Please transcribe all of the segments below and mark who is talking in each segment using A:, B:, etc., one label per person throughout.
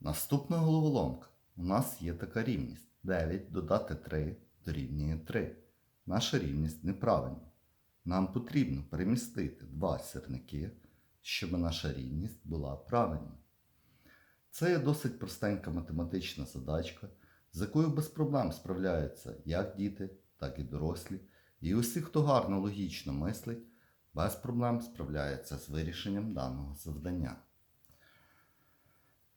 A: Наступна головоломка. У нас є така рівність. 9 додати 3 дорівнює 3. Наша рівність неправильна. Нам потрібно перемістити два сірники, щоб наша рівність була правильна. Це є досить простенька математична задачка, з якою без проблем справляються як діти, так і дорослі. І усі, хто гарно логічно мислить, без проблем справляється з вирішенням даного завдання.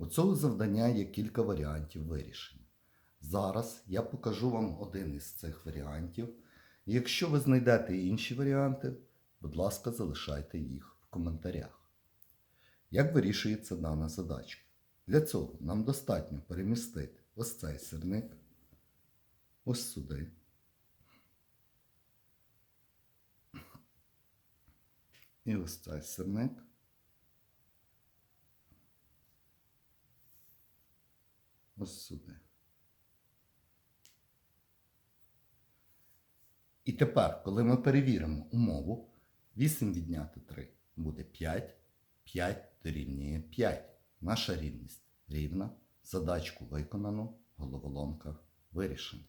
A: У цього завдання є кілька варіантів вирішення. Зараз я покажу вам один із цих варіантів. Якщо ви знайдете інші варіанти, будь ласка, залишайте їх в коментарях. Як вирішується дана задачка? Для цього нам достатньо перемістити ось цей сирник ось сюди. І ось цей сирник. Ось сюди. І тепер, коли ми перевіримо умову, 8 відняти 3 буде 5, 5 дорівнює 5. Наша рівність рівна. Задачку виконано, головоломка вирішена.